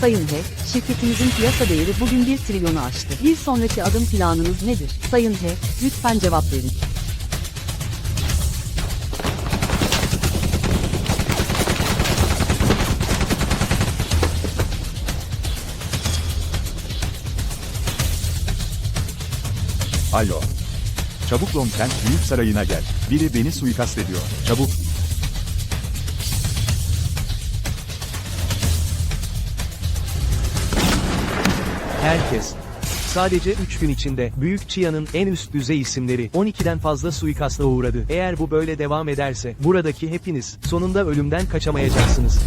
Sayın H, şirketimizin piyasa değeri bugün 1 trilyonu aştı. Bir sonraki adım planınız nedir? Sayın H, lütfen cevap verin. Alo. Çabuk Longkent Büyük Sarayı'na gel. Biri beni suikast ediyor. Çabuk. Herkes. Sadece 3 gün içinde Büyük Chia'nın en üst düzey isimleri 12'den fazla suikasta uğradı. Eğer bu böyle devam ederse buradaki hepiniz sonunda ölümden kaçamayacaksınız.